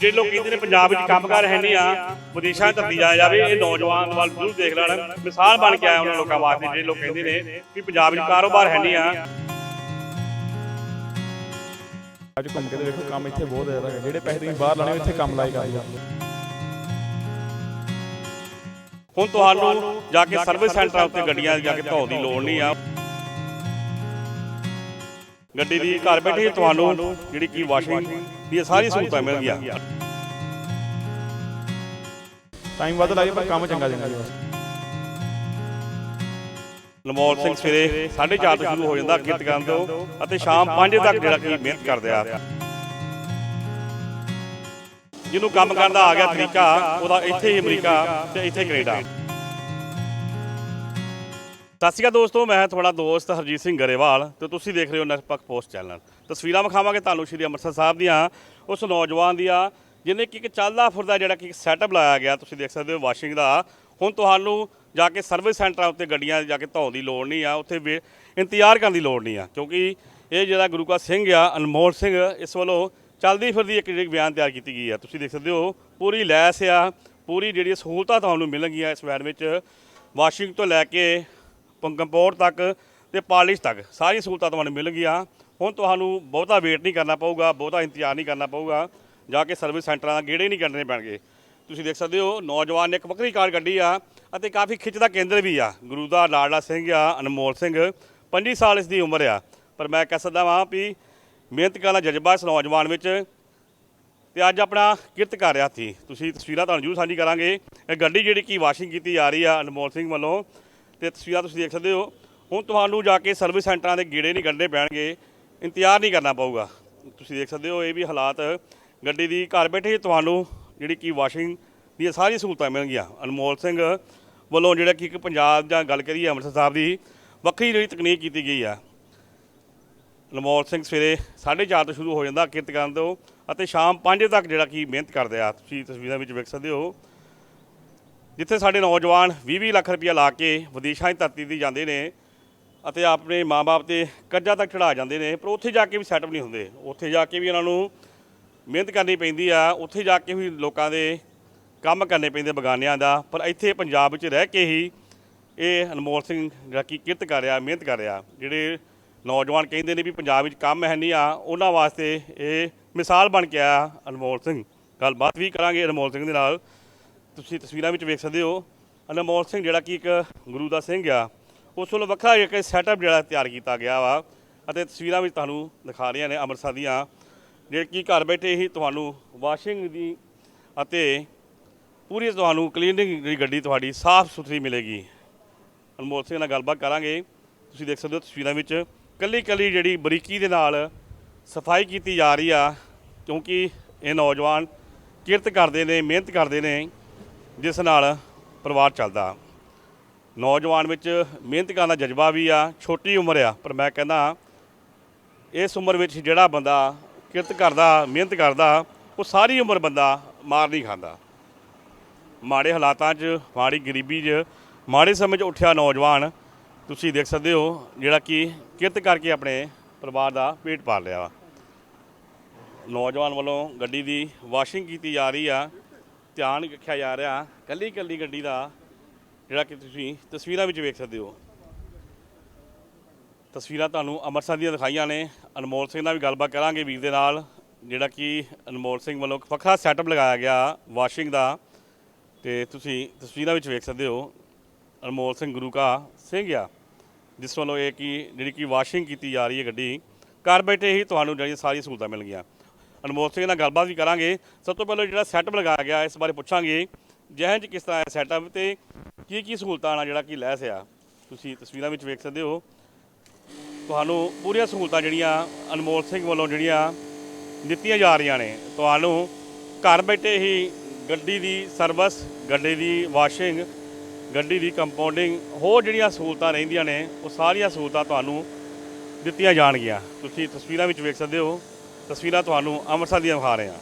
ਜਿਹੜੇ ਲੋਕ ਕਹਿੰਦੇ ਨੇ ਪੰਜਾਬ ਵਿੱਚ ਕੰਮਕਾਰ ਹੈ ਨਹੀਂ ਆ ਵਿਦੇਸ਼ਾਂ ਧਰਤੀ ਜਾਇਆ ਜਾਵੇ ਇਹ ਨੌਜਵਾਨ ਵੱਲ ਜ਼ਰੂਰ ਦੇਖ ਲੈਣ। ਮਿਸਾਲ ਬਣ ਕੇ ਆਇਆ ਉਹਨਾਂ ਲੋਕਾਂ ਵਾਸਤੇ ਜਿਹੜੇ ਲੋਕ ਕਹਿੰਦੇ ਨੇ ਕਿ ਪੰਜਾਬ ਵਿੱਚ ਕਾਰੋਬਾਰ ਹੈ ਨਹੀਂ ਆ। ਅੱਜ ਘੁੰਮ ਕੇ ਵੇਖੋ ਕੰਮ ਇੱਥੇ ਬਹੁਤ ਜ਼ਿਆਦਾ ਹੈ। ਜਿਹੜੇ ਪੈਸੇ ਤੁਸੀਂ ਬਾਹਰ ਲਾਣੇ ਇੱਥੇ ਕੰਮ ਲਾਈ ਕਰਦੇ ਹੁਣ ਤੁਹਾਨੂੰ ਜਾ ਕੇ ਸਰਵਿਸ ਸੈਂਟਰਾਂ ਉੱਤੇ ਗੱਡੀਆਂ ਜਾ ਕੇ ਧੋਣ ਦੀ ਲੋੜ ਨਹੀਂ ਆ। ਗੱਡੀ ਦੀ ਘਰ ਬੈਠੇ ਤੁਹਾਨੂੰ ਜਿਹੜੀ ਕੀ ਵਾਸ਼ਿੰਗ ਦੀ ਸਾਰੀ ਸਹੂਲਤਾਂ ਮਿਲ ਗਈਆਂ ਟਾਈਮ ਵੱਧ ਲੱਗੇ ਪਰ ਕੰਮ ਚੰਗਾ ਚੰਗਾ ਜੀ ਲਮੋਲ ਸਿੰਘ ਸਵੇਰੇ 4:30 ਤੋਂ ਸ਼ੁਰੂ ਹੋ ਜਾਂਦਾ ਕਿਰਤ ਕਰਨ ਤੋਂ ਅਤੇ ਸ਼ਾਮ 5 ਤੱਕ ਜਿਹੜਾ ਕੀ ਮਿਹਨਤ ਕਰਦੇ ਆ। ਜਿਹਨੂੰ ਕੰਮ ਕਰਨ ਦਾ ਆ ਗਿਆ ਤਰੀਕਾ ਉਹਦਾ ਇੱਥੇ ਹੀ ਅਮਰੀਕਾ ਤੇ ਇੱਥੇ ਕੈਨੇਡਾ। ਸਤਿ ਸ਼੍ਰੀ ਅਕਾਲ ਦੋਸਤੋ, ਮੈਂ ਤੁਹਾਡਾ ਦੋਸਤ ਹਰਜੀਤ ਸਿੰਘ ਗਰੇਵਾਲ ਤੇ ਤੁਸੀਂ ਦੇਖ ਰਹੇ ਹੋ ਨਿਰਪੱਖ ਪੋਸਟ ਚੈਨਲ। ਤਸਵੀਰਾਂ ਵਿਖਾਵਾਂਗੇ ਤੁਹਾਨੂੰ ਸ਼੍ਰੀ ਅੰਮ੍ਰਿਤਸਰ ਸਾਹਿਬ ਦੀਆਂ, ਉਸ ਨੌਜਵਾਨ ਦੀਆਂ ਜਿਹਨੇ ਕਿ ਇੱਕ ਚੱਲਦਾ ਫਿਰਦਾ ਜਿਹੜਾ ਕਿ ਸੈਟਅਪ ਲਾਇਆ ਗਿਆ, ਤੁਸੀਂ ਦੇਖ ਸਕਦੇ ਹੋ ਵਾਸ਼ਿੰਗ ਦਾ। ਹੁਣ ਤੁਹਾਨੂੰ ਜਾ ਕੇ ਸਰਵਿਸ ਸੈਂਟਰਾਂ ਉੱਤੇ ਗੱਡੀਆਂ ਜਾ ਕੇ ਧੋਣ ਦੀ ਲੋੜ ਨਹੀਂ ਆ, ਉੱਥੇ ਵੇ- ਇੰਤਜ਼ਾਰ ਕਰਨ ਦੀ ਲੋੜ ਨਹੀਂ ਆ, ਕਿਉਂਕਿ ਇਹ ਜਿਹੜਾ ਗੁਰੂ ਕਾ ਸਿੰਘ ਆ, ਅਨਮੋਲ ਸਿੰਘ, ਇਸ ਵੱਲੋਂ ਚੱਲਦੀ ਫਿਰਦੀ ਇੱਕ ਜਿਹੜੀ ਬਿਆਨ ਤਿਆਰ ਕੀਤੀ ਗਈ ਆ। ਤੁਸੀਂ ਦੇਖ ਸਕਦੇ ਹੋ, ਪੂਰੀ ਲੈਸ ਆ, ਪੂਰੀ ਜਿਹੜੀ ਸਹੂਲਤਾਂ ਤੁਹਾਨੂੰ ਮਿਲਣਗੀਆਂ ਇਸ ਵੈਨ ਵਿੱਚ। ਵਾਸ਼ਿੰਗ ਤੋਂ ਲੈ ਕੇ ਕੰਪੋਰਟ ਤੱਕ ਤੇ ਪਾਲਿਸ਼ ਤੱਕ। ਸਾਰੀ ਸਹੂਲਤਾਂ ਤੁਹਾਨੂੰ ਮਿਲਣਗੀਆਂ ਹੁਣ ਤੁਹਾਨੂੰ ਬਹੁਤਾ ਵੇਟ ਨਹੀਂ ਕਰਨਾ ਪਊਗਾ, ਬਹੁਤਾ ਇੰਤਜ਼ਾਰ ਨਹੀਂ ਕਰਨਾ ਪਊਗਾ। ਜਾ ਕੇ ਸਰਵਿਸ ਸੈਂਟਰਾਂ ਦਾ ਗੇੜੇ ਨਹੀਂ ਕੱਢਣੇ ਪੈਣਗੇ। ਤੁਸੀਂ ਦੇਖ ਸਕਦੇ ਹੋ, ਨੌਜਵਾਨ ਨੇ ਇੱਕ ਵੱਖਰੀ ਕਾਰ ਕੱਢੀ ਆ ਅਤੇ ਕਾਫੀ ਖਿੱਚ ਦਾ ਕੇਂਦਰ ਵੀ ਆ। ਗੁਰੂ ਦਾ ਲਾਡਲਾ ਸਿੰਘ ਆ, ਅਨਮੋਲ ਸਿੰਘ। 25 ਸਾਲ ਇਸ ਦੀ ਉਮਰ ਆ। ਪਰ ਮੈਂ ਕਹਿ ਸਕਦਾ ਵਾਂ ਵੀ ਮਿਹਨਤ ਕਰਨ ਦਾ ਜਜ਼ਬਾ ਇਸ ਨੌਜਵਾਨ ਵਿੱਚ ਤੇ ਅੱਜ ਆਪਣਾ ਕਿਰਤ ਕਰ ਰਿਹਾ ਸੀ। ਤੁਸੀਂ ਤਸਵੀਰਾਂ ਤੁਹਾਨੂੰ ਜਰੂਰ ਸਾਂਝੀ ਕਰਾਂਗੇ। ਇਹ ਗੱਡੀ ਜਿਹੜੀ ਕਿ ਵਾਸ਼ਿੰਗ ਕੀਤੀ ਜਾ ਰਹੀ ਆ ਅਨਮੋਲ ਸਿੰਘ ਵੱਲੋਂ। ਤੇ ਤਸਵੀਰਾਂ ਤੁਸੀਂ ਦੇਖ ਸਕਦੇ ਹੋ। ਹੁਣ ਤੁਹਾਨੂੰ ਜਾ ਕੇ ਸਰਵਿਸ ਸੈਂਟਰਾਂ ਦੇ ਗੇੜੇ ਨਹੀਂ ਕੱਢਣੇ ਪੈਣਗੇ। ਇੰਤਜ਼ਾਰ ਨਹੀਂ ਕਰਨਾ ਪਊਗਾ। ਤੁਸੀਂ ਦੇਖ ਸਕਦੇ ਹੋ, ਇਹ ਵੀ ਹਾਲਾਤ ਗੱਡੀ ਦੀ ਘਰ ਬੈਠੇ ਹੀ ਤੁਹਾਨੂੰ ਜਿਹੜੀ ਕਿ ਵਾਸ਼ਿੰਗ ਦੀਆਂ ਸਾਰੀਆਂ ਸਹੂਲਤਾਂ ਮਿਲਣਗੀਆਂ। ਅਨਮੋਲ ਸਿੰਘ ਵੱਲੋਂ ਜਿਹੜਾ ਕਿ ਇੱਕ ਪੰਜਾਬ ਜਾਂ ਗੱਲ ਕਰੀਏ ਅੰਮ੍ਰਿਤਸਰ ਸਾਹਿਬ ਦੀ ਵੱਖਰੀ ਜਿਹੜੀ ਤਕਨੀਕ ਕੀਤੀ ਗਈ ਆ। ਅਨਮੋਲ ਸਿੰਘ ਸਵੇਰੇ 4:30 ਤੋਂ ਸ਼ੁਰੂ ਹੋ ਜਾਂਦਾ ਕਿਰਤ ਕਰਨ ਤੋਂ ਅਤੇ ਸ਼ਾਮ 5 ਤੱਕ ਜਿਹੜਾ ਕਿ ਮਿਹਨਤ ਕਰਦੇ ਆ। ਤੁਸੀਂ ਤਸਵੀਰਾਂ ਵਿੱਚ ਵੇਖ ਸਕਦੇ ਹੋ। ਜਿੱਥੇ ਸਾਡੇ ਨੌਜਵਾਨ 20-20 ਲੱਖ ਰੁਪਇਆ ਲਾ ਕੇ ਵਿਦੇਸ਼ਾਂ ਦੀ ਧਰਤੀ 'ਤੇ ਜਾਂਦੇ ਨੇ ਅਤੇ ਆਪਣੇ ਮਾਪੇ ਤੇ ਕਰਜ਼ਾ ਤੱਕ ਚੜਾ ਜਾਂਦੇ ਨੇ, ਪਰ ਉੱਥੇ ਜਾ ਕੇ ਵੀ ਸੈਟਅਪ ਨਹੀਂ ਹੁੰਦੇ। ਉੱਥੇ ਜਾ ਕੇ ਵੀ ਉਹਨਾਂ ਨੂੰ ਮਿਹਨਤ ਕਰਨੀ ਪੈਂਦੀ ਆ, ਉੱਥੇ ਜਾ ਕੇ ਵੀ ਲੋਕਾਂ ਦੇ ਕੰਮ ਕਰਨੇ ਪੈਂਦੇ ਬਗਾਨਿਆਂ ਦਾ। ਪਰ ਇੱਥੇ ਪੰਜਾਬ ਵਿੱਚ ਰਹਿ ਕੇ ਹੀ ਇਹ ਅਨਮੋਲ ਸਿੰਘ ਜਿਹੜਾ ਕਿ ਕਿਰਤ ਕਰ ਰਿਹਾ, ਮਿਹਨਤ ਕਰ ਰਿਹਾ, ਜਿਹੜੇ ਨੌਜਵਾਨ ਕਹਿੰਦੇ ਨੇ ਵੀ ਪੰਜਾਬ ਵਿੱਚ ਕੰਮ ਹੈ ਨਹੀਂ ਆ, ਉਹਨਾਂ ਵਾਸਤੇ ਇਹ ਮਿਸਾਲ ਬਣ ਕੇ ਆਇਆ ਅਨਮੋਲ ਸਿੰਘ। ਗੱਲਬਾਤ ਵੀ ਕਰਾਂਗੇ ਅਨਮੋਲ ਸਿੰਘ ਦੇ ਨਾਲ। ਤੁਸੀਂ ਤਸਵੀਰਾਂ ਵਿੱਚ ਵੇਖ ਸਕਦੇ ਹੋ, ਅਨਮੋਲ ਸਿੰਘ ਜਿਹੜਾ ਕਿ ਇੱਕ ਗੁਰੂ ਦਾ ਸਿੰਘ ਆ, ਉਸ ਵੱਲੋਂ ਵੱਖਰਾ ਇੱਕ ਸੈਟਅਪ ਜਿਹੜਾ ਤਿਆਰ ਕੀਤਾ ਗਿਆ ਵਾ ਅਤੇ ਤਸਵੀਰਾਂ ਵਿੱਚ ਤੁਹਾਨੂੰ ਦਿਖਾ ਰਹੀਆਂ ਨੇ ਅੰਮ੍ਰਿਤਸਰ ਦੀਆਂ, ਜਿਹੜੇ ਕਿ ਘਰ ਬੈਠੇ ਹੀ ਤੁਹਾਨੂੰ ਵਾਸ਼ਿੰਗ ਦੀ ਅਤੇ ਪੂਰੀ ਤੁਹਾਨੂੰ ਕਲੀਨਿੰਗ ਦੀ ਗੱਡੀ ਤੁਹਾਡੀ ਸਾਫ਼ ਸੁਥਰੀ ਮਿਲੇਗੀ। ਅਨਮੋਲ ਸਿੰਘ ਨਾਲ ਗੱਲਬਾਤ ਕਰਾਂਗੇ। ਤੁਸੀਂ ਦੇਖ ਸਕਦੇ ਹੋ ਤਸਵੀਰਾਂ ਵਿੱਚ ਕੱਲੀ ਕੱਲੀ ਜਿਹੜੀ ਬਰੀਕੀ ਦੇ ਨਾਲ ਸਫ਼ਾਈ ਕੀਤੀ ਜਾ ਰਹੀ ਆ, ਕਿਉਂਕਿ ਇਹ ਨੌਜਵਾਨ ਕਿਰਤ ਕਰਦੇ ਨੇ, ਮਿਹਨਤ ਕਰਦੇ ਨੇ। ਜਿਸ ਨਾਲ ਪਰਿਵਾਰ ਚੱਲਦਾ। ਨੌਜਵਾਨ ਵਿੱਚ ਮਿਹਨਤ ਕਰਨ ਦਾ ਜਜ਼ਬਾ ਵੀ ਆ, ਛੋਟੀ ਉਮਰ ਆ, ਪਰ ਮੈਂ ਕਹਿੰਦਾ ਇਸ ਉਮਰ ਵਿੱਚ ਜਿਹੜਾ ਬੰਦਾ ਕਿਰਤ ਕਰਦਾ, ਮਿਹਨਤ ਕਰਦਾ, ਉਹ ਸਾਰੀ ਉਮਰ ਬੰਦਾ ਮਾਰ ਨਹੀਂ ਖਾਂਦਾ। ਮਾੜੇ ਹਾਲਾਤਾਂ 'ਚ, ਮਾੜੀ ਗਰੀਬੀ 'ਚ, ਮਾੜੇ ਸਮੇਂ 'ਚ ਉੱਠਿਆ ਨੌਜਵਾਨ, ਤੁਸੀਂ ਦੇਖ ਸਕਦੇ ਹੋ ਜਿਹੜਾ ਕਿ ਕਿਰਤ ਕਰਕੇ ਆਪਣੇ ਪਰਿਵਾਰ ਦਾ ਪੇਟ ਪਾਲ ਰਿਹਾ ਵਾ। ਨੌਜਵਾਨ ਵੱਲੋਂ ਗੱਡੀ ਦੀ ਵਾਸ਼ਿੰਗ ਕੀਤੀ ਜਾ ਰਹੀ ਆ। ਧਿਆਨ ਰੱਖਿਆ ਜਾ ਰਿਹਾ ਕੱਲੀ ਕੱਲੀ ਗੱਡੀ ਦਾ, ਜਿਹੜਾ ਕਿ ਤੁਸੀਂ ਤਸਵੀਰਾਂ ਵਿੱਚ ਵੇਖ ਸਕਦੇ ਹੋ। ਤਸਵੀਰਾਂ ਤੁਹਾਨੂੰ ਅੰਮ੍ਰਿਤਸਰ ਦੀਆਂ ਦਿਖਾਈਆਂ ਨੇ। ਅਨਮੋਲ ਸਿੰਘ ਨਾਲ ਵੀ ਗੱਲਬਾਤ ਕਰਾਂਗੇ ਵੀਰ ਦੇ ਨਾਲ, ਜਿਹੜਾ ਕਿ ਅਨਮੋਲ ਸਿੰਘ ਵੱਲੋਂ ਇੱਕ ਵੱਖਰਾ ਸੈਟਅਪ ਲਗਾਇਆ ਗਿਆ ਵਾਸ਼ਿੰਗ ਦਾ। ਤੇ ਤੁਸੀਂ ਤਸਵੀਰਾਂ ਵਿੱਚ ਵੇਖ ਸਕਦੇ ਹੋ, ਅਨਮੋਲ ਸਿੰਘ ਗੁਰੂ ਕਾ ਸਿੰਘ ਆ, ਜਿਸ ਵੱਲੋਂ ਇਹ ਕਿ ਜਿਹੜੀ ਕਿ ਵਾਸ਼ਿੰਗ ਕੀਤੀ ਜਾ ਰਹੀ ਹੈ ਗੱਡੀ, ਘਰ ਬੈਠੇ ਹੀ ਤੁਹਾਨੂੰ ਜਿਹੜੀਆਂ ਸਾਰੀਆਂ ਸਹੂਲਤਾਂ ਮਿਲ ਗਈਆਂ। ਅਨਮੋਲ ਸਿੰਘ ਨਾਲ ਗੱਲਬਾਤ ਵੀ ਕਰਾਂਗੇ। ਸਭ ਤੋਂ ਪਹਿਲਾਂ ਜਿਹੜਾ ਸੈਟਅਪ ਲਗਾਇਆ ਗਿਆ, ਇਸ ਬਾਰੇ ਪੁੱਛਾਂਗੇ। ਜਹਨ ਚ ਕਿਸ ਤਰ੍ਹਾਂ ਹੈ ਸੈਟਅਪ ਤੇ ਕੀ ਕੀ ਸਹੂਲਤਾਂ ਨਾਲ ਜਿਹੜਾ ਕਿ ਲੈਸ ਆ ਤੁਸੀਂ ਤਸਵੀਰਾਂ ਵਿੱਚ ਵੇਖ ਸਕਦੇ ਹੋ। ਤੁਹਾਨੂੰ ਪੂਰੀਆਂ ਸਹੂਲਤਾਂ ਜਿਹੜੀਆਂ ਅਨਮੋਲ ਸਿੰਘ ਵੱਲੋਂ ਜਿਹੜੀਆਂ ਦਿੱਤੀਆਂ ਜਾ ਰਹੀਆਂ ਨੇ। ਤੁਹਾਨੂੰ ਘਰ ਬੈਠੇ ਹੀ ਗੱਡੀ ਦੀ ਸਰਵਿਸ ਗੱਡੀ ਦੀ ਵਾਸ਼ਿੰਗ ਗੱਡੀ ਦੀ ਕੰਪਾਊਂਡਿੰਗ ਹੋਰ ਜਿਹੜੀਆਂ ਸਹੂਲਤਾਂ ਰਹਿੰਦੀਆਂ ਨੇ, ਉਹ ਸਾਰੀਆਂ ਸਹੂਲਤਾਂ ਤੁਹਾਨੂੰ ਦਿੱਤੀਆਂ ਜਾਣਗੀਆਂ। ਤੁਸੀਂ ਤਸਵੀਰਾਂ ਵਿੱਚ ਵੇਖ ਸਕਦੇ ਹੋ। ਤਸਵੀਰਾਂ ਤੁਹਾਨੂੰ ਅੰਮ੍ਰਿਤਸਰ ਦੀਆਂ ਵਿਖਾ ਰਹੇ ਹਾਂ।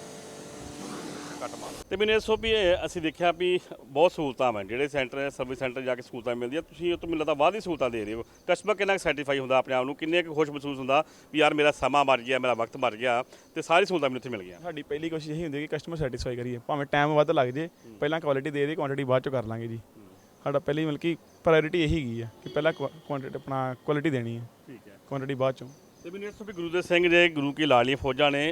ਮਾਰ ਤੇ ਮੈਨੂੰ ਦੱਸੋ ਵੀ ਅਸੀਂ ਦੇਖਿਆ ਵੀ ਬਹੁਤ ਸਹੂਲਤਾਂ ਹਨ ਜਿਹੜੇ ਸੈਂਟਰ ਸਰਵਿਸ ਸੈਂਟਰ ਜਾ ਕੇ ਸਹੂਲਤਾਂ ਮਿਲਦੀਆਂ। ਤੁਸੀਂ ਉਹ ਤੋਂ ਮੈਨੂੰ ਲੱਗਦਾ ਬਾਅਦ ਹੀ ਸਹੂਲਤਾਂ ਦੇ ਰਹੇ ਹੋ। ਕਸਟਮਰ ਕਿੰਨਾ ਸੈਟੀਸਫਾਈ ਹੁੰਦਾ ਆਪਣੇ ਆਪ ਨੂੰ? ਕਿੰਨੇ ਕੁ ਖੁਸ਼ ਮਹਿਸੂਸ ਹੁੰਦਾ ਵੀ ਯਾਰ ਮੇਰਾ ਸਮਾਂ ਬਚ ਗਿਆ ਮੇਰਾ ਵਕਤ ਬਚ ਗਿਆ ਤੇ ਸਾਰੀ ਸਹੂਲਤਾਂ ਮੈਨੂੰ ਇੱਥੇ ਮਿਲ ਗਈਆਂ? ਸਾਡੀ ਪਹਿਲੀ ਕੋਸ਼ਿਸ਼ ਇਹੀ ਹੁੰਦੀ ਹੈ ਕਿ ਕਸਟਮਰ ਸੈਟੀਸਫਾਈ ਕਰੀਏ। ਭਾਵੇਂ ਟਾਈਮ ਵੱਧ ਲੱਗ ਜੇ ਪਹਿਲਾਂ ਕੁਆਲਿਟੀ ਦੇ ਦੇ ਕੁਆਂਟੀਟੀ ਬਾਅਦ ਚ ਕਰ ਲਾਂਗੇ ਜੀ। ਸਾਡਾ ਪਹਿਲੀ ਮਤਲਬ ਕਿ ਪ੍ਰਾਇੋਰਟੀ ਇਹੀ ਗਈ ਹੈ ਕਿ ਪਹਿਲਾਂ ਕੁਆਂਟੀਟੀ ਆਪਣਾ ਕੁਆਲਿਟੀ ਦੇਣੀ ਹੈ। ਠੀਕ ਹੈ। ਕੁਆਂਟੀਟੀ ਬਾਅਦ ਚੋਂ। ਤੇ ਮੈਨੂੰ ਦੱਸੋ ਵੀ ਗੁਰੂ ਦੇ ਸਿੰਘ ਜੇ ਗੁਰੂ ਕੀ ਲਾਡਲੀਆਂ ਫੌਜਾਂ ਨੇ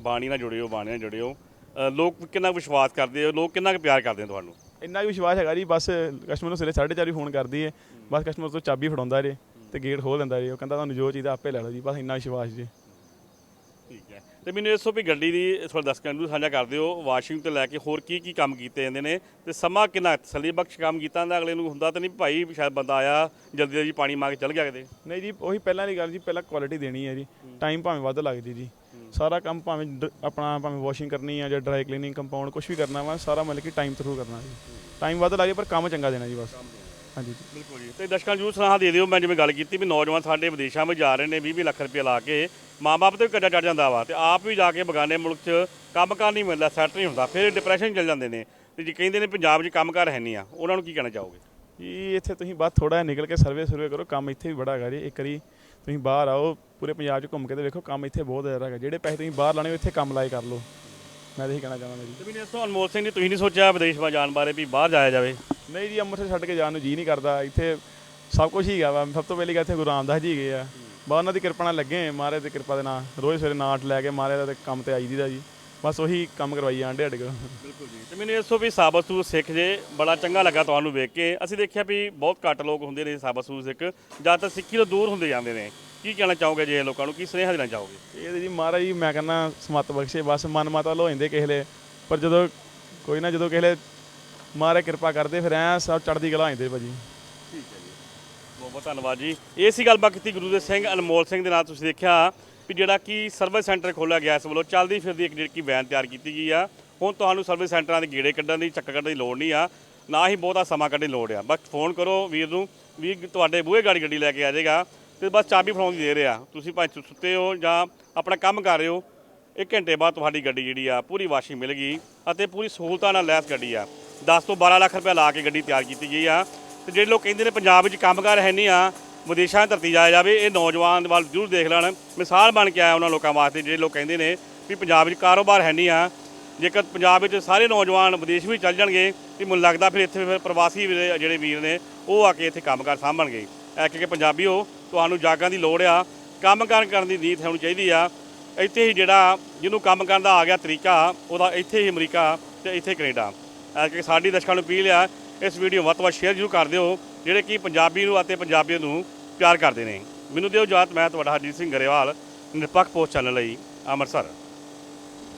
ਬਾਣੀ ਨਾਲ ਜੁੜੇ ਹੋ ਬਾਣੀ ਨਾਲ ਜੁੜੇ ਹੋ ਅਹ, ਲੋਕ ਕਿੰਨਾ ਵਿਸ਼ਵਾਸ ਕਰਦੇ ਹੋ ਲੋਕ ਕਿੰਨਾ ਪਿਆਰ ਕਰਦੇ ਨੇ ਤੁਹਾਨੂੰ? ਇੰਨਾ ਕੁ ਵਿਸ਼ਵਾਸ ਹੈਗਾ ਜੀ ਬਸ ਕਸਟਮਰ ਨੂੰ ਸਵੇਰੇ 4:30 ਫੋਨ ਕਰਦੀ ਹੈ ਬਸ ਕਸਟਮਰ ਤੋਂ ਚਾਬੀ ਫੜਾਉਂਦਾ ਜੇ ਤੇ ਗੇਟ ਖੋਲ ਦਿੰਦਾ ਜੀ ਉਹ ਕਹਿੰਦਾ ਤੁਹਾਨੂੰ ਜੋ ਚਾਹੀਦਾ ਆਪੇ ਲੈ ਲਓ ਜੀ ਬਸ ਇੰਨਾ ਵਿਸ਼ਵਾਸ ਜੀ। ਠੀਕ ਹੈ। ਤੇ ਮੈਨੂੰ ਦੱਸੋ ਵੀ ਗੱਡੀ ਦੀ ਥੋੜਾ ਦਰਸ਼ਕਾਂ ਨੂੰ ਸਾਂਝਾ ਕਰਦੇ ਹੋ ਵਾਸ਼ਿੰਗ ਤੋਂ ਲੈ ਕੇ ਹੋਰ ਕੀ ਕੀ ਕੰਮ ਕੀਤੇ ਜਾਂਦੇ ਨੇ ਤੇ ਸਮਾਂ ਕਿੰਨਾ ਤਸੱਲੀ ਬਖਸ਼ ਕੰਮ ਕੀਤਾ ਜਾਂਦਾ ਅਗਲੇ ਨੂੰ ਹੁੰਦਾ ਤਾਂ ਨਹੀਂ ਭਾਈ ਸ਼ਾਇਦ ਬੰਦਾ ਆਇਆ ਜਲਦੀ ਜਲਦੀ ਪਾਣੀ ਮੰਗ ਕੇ ਚਲ ਗਿਆ ਕਿਤੇ? ਨਹੀਂ ਜੀ ਉਹੀ ਪਹਿਲਾਂ ਦੀ ਗੱਲ ਜੀ ਪਹਿਲਾਂ ਕੁਆਲਿਟੀ ਦੇਣੀ ਹੈ ਜੀ। ਟਾਈਮ ਭਾਵੇਂ ਵੱਧ ਲੱਗ ਜੇ। ਜੀ ਸਾਰਾ ਕੰਮ ਭਾਵੇਂ ਡ- ਆਪਣਾ ਭਾਵੇਂ ਵਾਸ਼ਿੰਗ ਕਰਨੀ ਆ ਜਾਂ ਡਰਾਈ ਕਲੀਨਿੰਗ ਕੰਪਾਊਂਡ ਕੁਝ ਵੀ ਕਰਨਾ ਵਾ ਸਾਰਾ ਮਤਲਬ ਕਿ ਟਾਈਮ ਥਰੂ ਕਰਨਾ ਜੀ। ਟਾਈਮ ਵੱਧ ਲੱਗੇ ਪਰ ਕੰਮ ਚੰਗਾ ਦੇਣਾ ਜੀ ਬਸ। ਹਾਂਜੀ। ਜੀ ਬਿਲਕੁਲ ਜੀ। ਤੇ ਦਰਸ਼ਕਾਂ ਨੂੰ ਸੁਨਾਹ ਦੇ ਦਿਓ ਮੈਂ ਜਿਵੇਂ ਗੱਲ ਕੀਤੀ ਵੀ ਨੌਜਵਾਨ ਸਾਡੇ ਵਿਦੇਸ਼ਾਂ ਵਿੱਚ ਜਾ ਰਹੇ ਨੇ 20 20 ਲੱਖ ਰੁਪਏ ਲਾ ਕੇ ਮਾਂ-ਬਾਪ ਤੇ ਵੀ ਕਰਜ਼ਾ ਚੜ ਜਾਂਦਾ ਵਾ ਤੇ ਆਪ ਵੀ ਜਾ ਕੇ ਬਗਾਨੇ ਮੁਲਕ 'ਚ ਕੰਮਕਾਰ ਨਹੀਂ ਮਿਲਦਾ ਸੈੱਟ ਨਹੀਂ ਹੁੰਦਾ ਫਿਰ ਡਿਪਰੈਸ਼ਨ ਚਲ ਜਾਂਦੇ ਨੇ। ਤੇ ਜੇ ਕਹਿੰਦੇ ਨੇ ਪੰਜਾਬ 'ਚ ਕੰਮਕਾਰ ਹੈ ਨਹੀਂ ਆ ਉਹਨਾਂ ਨੂੰ ਕੀ ਕਹਿਣਾ ਚਾਹੋਗੇ? ਜੀ ਇੱਥੇ ਤੁਸੀਂ ਬਾਅਦ ਥੋੜਾ ਨਿਕਲ ਕੇ ਸਰਵੇ ਸਰਵੇ ਕਰੋ ਕੰਮ ਇੱਥੇ ਵੀ ਬੜਾ ਹੈਗਾ ਜੀ। ਇੱਕ ਵਾਰੀ ਤੁਸੀਂ ਬਾਹਰ ਆਓ ਪੂਰੇ ਪੰਜਾਬ 'ਚ ਘੁੰਮ ਕੇ ਤੇ ਵੇਖੋ ਕੰਮ ਇੱਥੇ ਬਹੁਤ ਜ਼ਿਆਦਾ ਹੈਗਾ। ਜਿਹੜੇ ਪੈਸੇ ਤੁਸੀਂ ਬਾਹਰ ਲਾਣੇ ਉਹ ਇੱਥੇ ਕੰਮ ਲਾਏ ਕਰ ਲਓ। ਮੈਂ ਤਾਂ ਇਹੀ ਕਹਿਣਾ ਚਾਹਾਂਗਾ ਜੀ। ਤੇ ਮੈਨੂੰ ਦੱਸੋ ਅਨਮੋਲ ਸਿੰਘ ਜੀ ਤੁਸੀਂ ਨਹੀਂ ਸੋਚਿਆ ਵਿਦੇਸ਼ ਵਾ ਜਾਣ ਬਾਰੇ ਵੀ ਬਾਹਰ ਜਾਇਆ ਜਾਵੇ? ਨਹੀਂ ਜੀ ਅੰਮ੍ਰਿਤਸਰ ਛੱਡ ਕੇ ਜਾਣ ਨੂੰ ਜੀ ਨਹੀਂ ਕਰਦਾ ਇੱਥੇ ਸਭ ਕੁਝ ਹੀ ਹੈਗਾ ਵਾ। ਸਭ ਤੋਂ ਪਹਿਲੀ ਗੱਲ ਇੱਥੇ ਗੁਰੂ ਰਾਮਦਾਸ ਜੀ ਹੈਗੇ ਆ। ਬਾ ਉਹਨਾਂ ਦੀ ਕਿਰਪਾ ਨਾਲ ਲੱਗੇ ਮਹਾਰਾਜ ਦੀ ਕਿਰਪਾ ਦੇ ਨਾਲ। ਰੋਜ਼ ਸਵੇਰੇ ਨਾਟ ਲੈ ਕੇ ਮਹਾਰਾਜ ਦੇ ਕੰਮ ਤੇ ਆਈ ਦੀ ਦਾ ਜੀ। ਬਸ ਉਹੀ ਕੰਮ ਕਰਵਾਈ ਜਾਂਦੇ ਸਾਡੇ ਕੋਲ। ਬਿਲਕੁਲ ਜੀ। ਤੇ ਮੈਨੂੰ ਦੱਸੋ ਵੀ ਸਾਬਤ ਸੂਰ ਸਿੱਖ ਜੇ ਬੜਾ ਚੰਗਾ ਲੱਗਾ ਤੁਹਾਨੂੰ ਵੇਖ ਕੇ। ਅਸੀਂ ਦੇਖਿਆ ਵੀ ਬਹੁਤ ਘੱਟ ਲੋਕ ਹੁੰਦੇ ਨੇ ਸਾਬਤ ਸੂਰ ਸਿੱਖ ਜ਼ਿਆਦਾਤਰ ਸਿੱਖੀ ਤੋਂ ਦੂਰ ਹੁੰਦੇ ਜਾਂਦੇ ਨੇ। ਕੀ ਕਹਿਣਾ ਚਾਹੋਗੇ ਜੇ ਲੋਕਾਂ ਨੂੰ? ਕੀ ਸੁਨੇਹਾ ਦੇਣਾ ਚਾਹੋਗੇ? ਇਹ ਜੀ ਮਹਾਰਾਜ ਜੀ ਮੈਂ ਕਹਿੰਦਾ ਸਮਤ ਬਖਸ਼ੇ। ਬਸ ਮਨ ਮਾਤਾ ਲੋ ਜਾਂਦੇ ਕਿਸੇ ਲੇ ਪਰ ਜਦੋਂ ਕੋਈ ਨਾ ਜਦੋਂ ਕਿਸੇ ਲੇ ਮਹਾਰਾਜ ਕਿਰਪਾ ਕਰਦੇ, ਫਿਰ ਐ ਸਭ ਚੜ੍ਹਦੀ ਕਲਾ ਹੋ ਜਾਂਦੇ ਭਾਜੀ। ਠੀਕ ਹੈ ਜੀ। ਬਹੁਤ ਬਹੁਤ ਧੰਨਵਾਦ ਜੀ। ਇਹ ਸੀ ਗੱਲਬਾਤ ਕੀਤੀ ਗੁਰੂ ਦੇ ਸਿੰਘ ਅਨਮੋਲ ਸਿੰਘ ਦੇ ਨਾਲ ਤੁਸੀਂ ਦੇਖਿਆ ਵੀ ਜਿਹੜਾ ਕਿ ਸਰਵਿਸ ਸੈਂਟਰ ਖੋਲ੍ਹਿਆ ਗਿਆ ਇਸ ਵੱਲੋਂ, ਚੱਲਦੀ ਫਿਰਦੀ ਇੱਕ ਜਿਹੜੀ ਕਿ ਵੈਨ ਤਿਆਰ ਕੀਤੀ ਗਈ ਆ। ਹੁਣ ਤੁਹਾਨੂੰ ਸਰਵਿਸ ਸੈਂਟਰਾਂ ਦੇ ਗੇੜੇ ਕੱਢਣ ਦੀ, ਚੱਕਰ ਕੱਢਣ ਦੀ ਲੋੜ ਨਹੀਂ ਆ। ਨਾ ਹੀ ਬਹੁਤਾ ਸਮਾਂ ਕੱਢਣ ਦੀ ਲੋੜ ਆ। ਬਸ ਫੋਨ ਕਰੋ ਵੀਰ ਨੂੰ ਵੀ ਤੁਹਾਡੇ ਬੂਹੇ ਗਾੜੀ ਗੱਡੀ ਲੈ ਕੇ ਆ ਜਾਏਗਾ ਤੇ ਬਸ ਚਾਬੀ ਫੜਾਉਣ ਦੀ ਦੇ ਰਿਹਾ ਤੁਸੀਂ ਭਾਵੇਂ ਸੁੱਤੇ ਹੋ ਜਾਂ ਆਪਣਾ ਕੰਮ ਕਰ ਰਹੇ ਹੋ, ਇੱਕ ਘੰਟੇ ਬਾਅਦ ਤੁਹਾਡੀ ਗੱਡੀ ਜਿਹੜੀ ਆ, ਪੂਰੀ ਵਾਸ਼ਿੰਗ ਮਿਲ ਗਈ ਅਤੇ ਪੂਰੀ ਸਹੂਲਤਾਂ ਨਾਲ ਲੈਸ ਗੱਡੀ ਆ। 10 ਤੋਂ 12 ਲੱਖ ਰੁਪਏ ਲਾ ਕੇ ਗੱਡੀ ਤਿਆਰ ਕੀਤੀ ਗਈ ਆ। ਤੇ ਜਿਹੜੇ ਲੋਕ ਕਹਿੰਦੇ ਨੇ ਪੰਜਾਬ ਵਿੱਚ ਕੰਮਕਾਰ ਹੈ ਨਹੀਂ ਆ, ਵਿਦੇਸ਼ਾਂ 'ਚ ਧਰਤੀ ਜਾਇਆ ਜਾਵੇ, ਇਹ ਨੌਜਵਾਨ ਵੱਲ ਜ਼ਰੂਰ ਦੇਖ ਲੈਣ। ਮਿਸਾਲ ਬਣ ਕੇ ਆਇਆ ਉਹਨਾਂ ਲੋਕਾਂ ਵਾਸਤੇ, ਜਿਹੜੇ ਲੋਕ ਕਹਿੰਦੇ ਨੇ ਵੀ ਪੰਜਾਬ ਵਿੱਚ ਕਾਰੋਬਾਰ ਹੈ ਨਹੀਂ ਆ। ਜੇਕਰ ਪੰਜਾਬ ਵਿੱਚ ਸਾਰੇ ਨੌਜਵਾਨ ਵਿਦੇਸ਼ ਵੀ ਚੱਲ ਜਾਣਗੇ, ਤੇ ਮੈਨੂੰ ਲੱਗਦਾ ਫਿਰ ਇੱਥੇ ਫਿਰ ਪ੍ਰਵਾਸੀ ਵੀਰੇ, ਜਿਹੜੇ ਵੀਰ ਨੇ, ਉਹ ਆ ਕੇ ਇੱਥੇ ਕੰਮਕਾਰ ਸਾਂਭਣਗੇ। ਐ ਕਿ ਪੰਜਾਬੀਓ, ਤੁਹਾਨੂੰ ਜਾਗਾਂ ਦੀ ਲੋੜ ਆ। ਕੰਮਕਾਰ ਕਰਨ ਦੀ ਨੀਤ ਹੋਣੀ ਚਾਹੀਦੀ ਆ। ਇੱਥੇ ਹੀ ਜਿਹੜਾ ਜਿਹਨੂੰ ਕੰਮ ਕਰਨ ਦਾ ਆ ਗਿਆ ਤਰੀਕਾ, ਉਹਦਾ ਇੱਥੇ ਹੀ ਅਮਰੀਕਾ ਤੇ ਇੱਥੇ ਕੈਨੇਡਾ। ਕਿ ਸਾਡੀ ਦਰਸ਼ਕਾਂ ਨੂੰ ਅਪੀਲ ਆ, ਇਸ ਵੀਡੀਓ ਵੱਧ ਤੋਂ ਵੱਧ ਸ਼ੇਅਰ ਜ਼ਰੂਰ ਕਰ ਦਿਓ, ਜਿਹੜੇ ਕਿ ਪੰਜਾਬੀ ਨੂੰ ਅਤੇ ਪੰਜਾਬੀਆਂ ਨੂੰ ਪਿਆਰ ਕਰਦੇ ਨੇ। ਮੈਨੂੰ ਦਿਓ ਜਾਤ ਮੈਂ ਤੁਹਾਡਾ ਹਰਜੀਤ ਸਿੰਘ ਗਰੇਵਾਲ, ਨਿਰਪੱਖ ਪੋਸਟ ਚੈਨਲ ਲਈ ਅੰਮ੍ਰਿਤਸਰ।